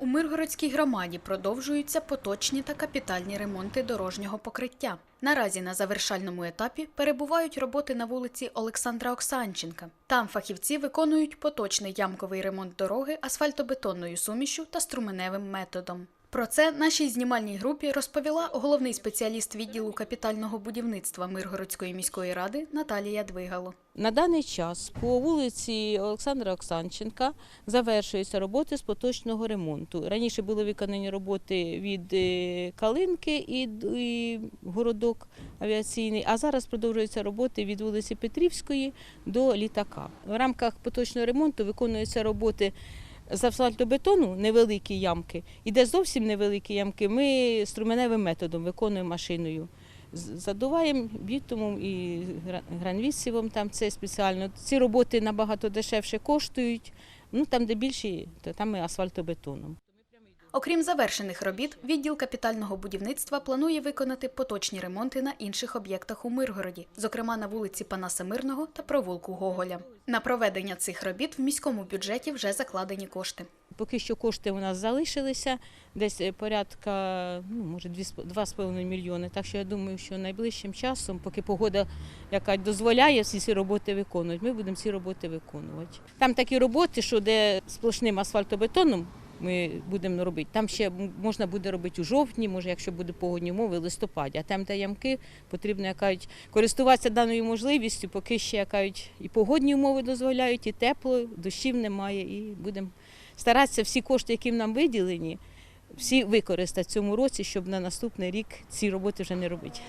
У Миргородській громаді продовжуються поточні та капітальні ремонти дорожнього покриття. Наразі на завершальному етапі перебувають роботи на вулиці Олександра Оксанченка. Там фахівці виконують поточний ямковий ремонт дороги асфальтобетонною сумішю та струменевим методом. Про це нашій знімальній групі розповіла головний спеціаліст відділу капітального будівництва Миргородської міської ради Наталія Двигало. На даний час по вулиці Олександра Оксанченка завершуються роботи з поточного ремонту. Раніше були виконані роботи від е, Калинки і, городок авіаційний, а зараз продовжуються роботи від вулиці Петрівської до літака. В рамках поточного ремонту виконуються роботи з асфальтобетону невеликі ямки, і де зовсім невеликі ямки, ми струменевим методом виконуємо машиною. Задуваємо бітумом і гранвісівом, там це спеціально. Ці роботи набагато дешевше коштують. Ну там, де більші, то там і асфальтобетоном. Окрім завершених робіт, відділ капітального будівництва планує виконати поточні ремонти на інших об'єктах у Миргороді, зокрема на вулиці Панаса Мирного та провулку Гоголя. На проведення цих робіт в міському бюджеті вже закладені кошти. Поки що кошти у нас залишилися, десь е, порядка, ну, може, 2,5 мільйони. Так що я думаю, що найближчим часом, поки погода яка дозволяє всі ці роботи виконувати, ми будемо ці роботи виконувати. Там такі роботи, що де сплошним асфальтобетоном ми будемо робити. Там ще можна буде робити у жовтні, може, якщо буде погодні умови, листопаді. А там, де ямки, потрібно як кажуть, користуватися даною можливістю, поки ще кажуть, і погодні умови дозволяють, і тепло, дощів немає, і будемо старатися всі кошти, які нам виділені, всі використати цьому році, щоб на наступний рік ці роботи вже не робити.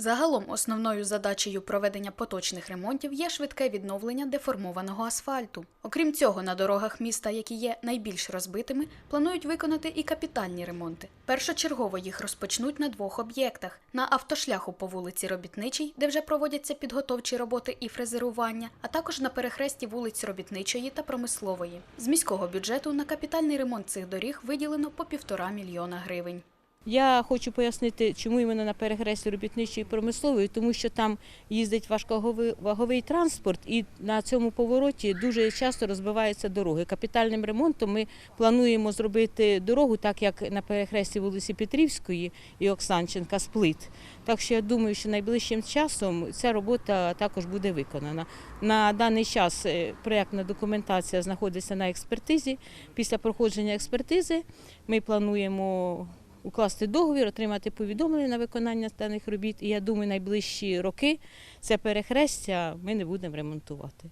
Загалом основною задачею проведення поточних ремонтів є швидке відновлення деформованого асфальту. Окрім цього, на дорогах міста, які є найбільш розбитими, планують виконати і капітальні ремонти. Першочергово їх розпочнуть на двох об'єктах: на автошляху по вулиці Робітничій, де вже проводяться підготовчі роботи і фрезерування, а також на перехресті вулиць Робітничої та Промислової. З міського бюджету на капітальний ремонт цих доріг виділено по півтора мільйона гривень. Я хочу пояснити, чому іменно на перехресті робітничої промислової, тому що там їздить важковий ваговий транспорт, і на цьому повороті дуже часто розбиваються дороги. Капітальним ремонтом ми плануємо зробити дорогу, так як на перехресті вулиці Петрівської і Оксанченка сплит. Так що я думаю, що найближчим часом ця робота також буде виконана. На даний час е, проєктна документація знаходиться на експертизі. Після проходження експертизи ми плануємо укласти договір, отримати повідомлення на виконання даних робіт. І я думаю, найближчі роки це перехрестя ми не будемо ремонтувати.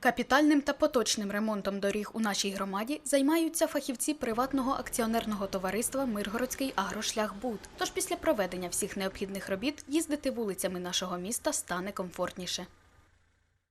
Капітальним та поточним ремонтом доріг у нашій громаді займаються фахівці приватного акціонерного товариства Миргородський агрошляхбуд. Тож після проведення всіх необхідних робіт їздити вулицями нашого міста стане комфортніше.